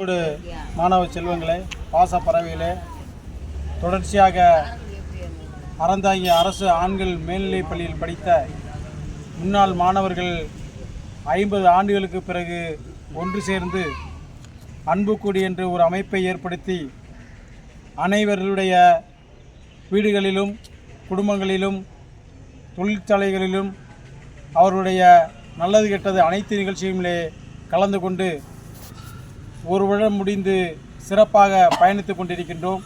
மாணவ செல்வங்களே பாச பறவைகளே தொடர்ச்சியாக அறந்தாங்கி அரசு ஆண்கள் மேல்நிலைப் பள்ளியில் படித்த முன்னாள் மாணவர்கள் ஐம்பது ஆண்டுகளுக்கு பிறகு ஒன்று சேர்ந்து அன்புக்கூடி என்று ஒரு அமைப்பை ஏற்படுத்தி அனைவர்களுடைய வீடுகளிலும் குடும்பங்களிலும் தொழிற்சாலைகளிலும் அவருடைய நல்லது கெட்டது அனைத்து நிகழ்ச்சிகளிலே கலந்து கொண்டு ஒரு வருடம் முடிந்து சிறப்பாக பயணித்துக் கொண்டிருக்கின்றோம்.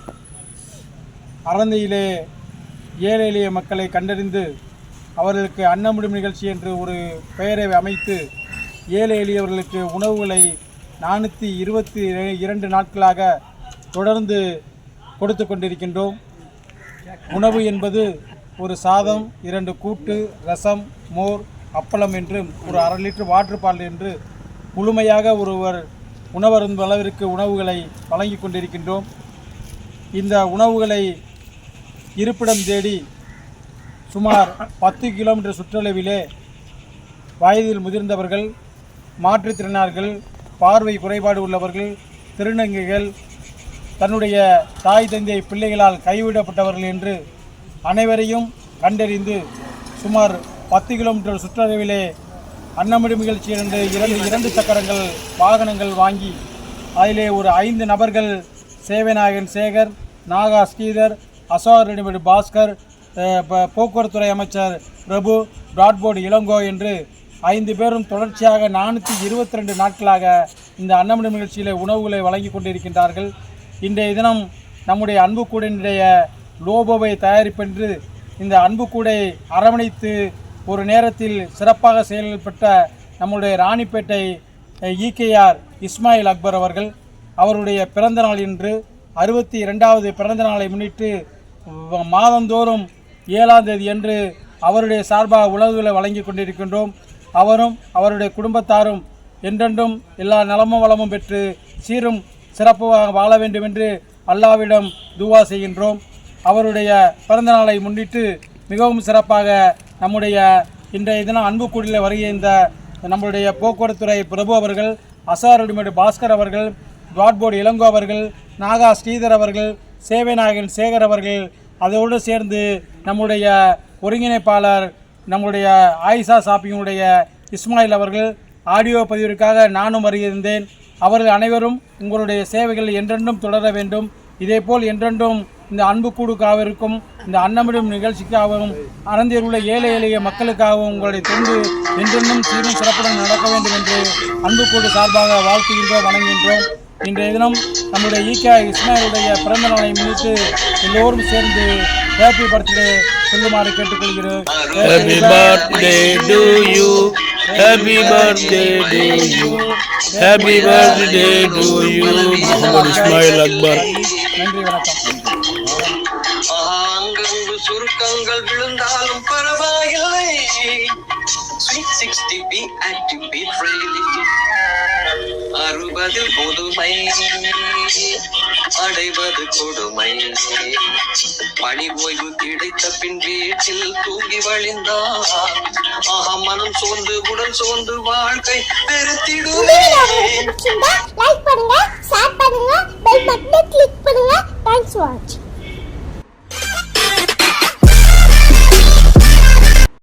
அறந்தையிலே ஏழை எளிய மக்களை கண்டறிந்து அவர்களுக்கு அன்னமிடும் நிகழ்ச்சி என்று ஒரு பெயரை அமைத்து ஏழை எளியவர்களுக்கு உணவுகளை நானூற்றி இருபத்தி இரண்டு நாட்களாக தொடர்ந்து கொடுத்து கொண்டிருக்கின்றோம். உணவு என்பது ஒரு சாதம் இரண்டு கூட்டு ரசம் மோர் அப்பளம் என்றும் ஒரு அரை லிட்டர் வாட்டர் பால் என்று முழுமையாக ஒருவர் உணவரும் அளவிற்கு உணவுகளை வழங்கி கொண்டிருக்கின்றோம். இந்த உணவுகளை இருப்பிடம் தேடி சுமார் பத்து கிலோமீட்டர் சுற்றளவிலே வயதில் முதிர்ந்தவர்கள் மாற்றுத்திறனார்கள் பார்வை குறைபாடு உள்ளவர்கள் திருநங்கைகள் தன்னுடைய தாய் தந்தை பிள்ளைகளால் கைவிடப்பட்டவர்கள் என்று அனைவரையும் கண்டறிந்து சுமார் பத்து கிலோமீட்டர் சுற்றளவிலே அன்னமிடும் நிகழ்ச்சி இரண்டு இரண்டு சக்கரங்கள் வாகனங்கள் வாங்கி அதிலே ஒரு ஐந்து நபர்கள் சேவைநாயகன் சேகர் நாகா ஸ்ரீதர் அசோக் ரெடிமேடு பாஸ்கர் போக்குவரத்துறை அமைச்சர் பிரபு பிராட்போர்டு இளங்கோ என்று ஐந்து பேரும் தொடர்ச்சியாக நானூற்றி இருபத்தி ரெண்டு நாட்களாக இந்த அன்னமிடும் நிகழ்ச்சியில் உணவுகளை வழங்கி கொண்டிருக்கின்றார்கள். இன்றைய தினம் நம்முடைய அன்புக்கூடனுடைய லோபோவை தயாரிப்பென்று இந்த அன்புக்கூடை அரவணைத்து ஒரு நேரத்தில் சிறப்பாக செயல்பட்ட நம்முடைய ராணிப்பேட்டை இகேஆர் இஸ்மாயில் அக்பர் அவர்கள் அவருடைய பிறந்த நாள் இன்று அறுபத்தி இரண்டாவது பிறந்த நாளை முன்னிட்டு மாதந்தோறும் ஏழாம் தேதி என்று அவருடைய சார்பாக உணவுகளை வழங்கி கொண்டிருக்கின்றோம். அவரும் அவருடைய குடும்பத்தாரும் என்றென்றும் எல்லா நலமும் வளமும் பெற்று சீரும் சிறப்பாக வாழ வேண்டும் என்று அல்லாவிடம் துவா செய்கின்றோம். அவருடைய பிறந்த நாளை முன்னிட்டு மிகவும் சிறப்பாக நம்முடைய இன்றைய தினம் அன்புக்கூடியில் வருகின்ற நம்முடைய போக்குவரத்துறை பிரபு அவர்கள் அசார் பாஸ்கர் அவர்கள் பிராட்போர்டு இளங்கோ அவர்கள் நாகா ஸ்ரீதர் அவர்கள் சேவைநாயகன் சேகர் அவர்கள் அதோடு சேர்ந்து நம்முடைய ஒருங்கிணைப்பாளர் நம்முடைய ஆயிஷா ஷாப்பிங்குடைய இஸ்மாயில் அவர்கள் ஆடியோ பதிவிற்காக நானும் வருகின்றேன். அவர்கள் அனைவரும் உங்களுடைய சேவைகள் என்றென்றும் தொடர வேண்டும். இதேபோல் என்றென்றும் இந்த அன்புக்கூடுக்காகவும் இந்த அன்னமிடும் நிகழ்ச்சிக்காகவும் அறந்தியில் உள்ள ஏழை எளிய மக்களுக்காகவும் உங்களுடைய தொண்டு என்றென்றும் சீரும் சிறப்புடன் நடக்க வேண்டும் என்று அன்புக்கூடு சார்பாக வாழ்த்துகின்றோம் வணங்குகின்றோம். இன்றைய தினம் நம்முடைய ஈகே இஸ்மாயிலுடைய பிறந்த நாளை முன்னிட்டு எல்லோரும் சேர்ந்து ஹேப்பி பர்த்டே சொல்லுமாறு கேட்டுக்கொள்கிறோம் Happy birthday to you. Happy birthday to you. Muhammad Ismail Akbar. நன்றி வணக்கம் ஆங்கங்கு சுருக்கங்கள் விழுந்தாலும் பரவாயில்லை sweet sixty be active be அறுபதில் புதுமை அடைவது கொடுமை பணி ஓய்வு கிடைத்த பின் வீட்டில் தூங்கி வழிந்தார் ஆஹா மனம் சோர்ந்து உடல் சோர்ந்து வாழ்க்கை பெருத்திடுவே லைக் பண்ணுங்க ஷேர் பண்ணுங்க பெல் பட்டனை கிளிக் பண்ணுங்க. Thanks watch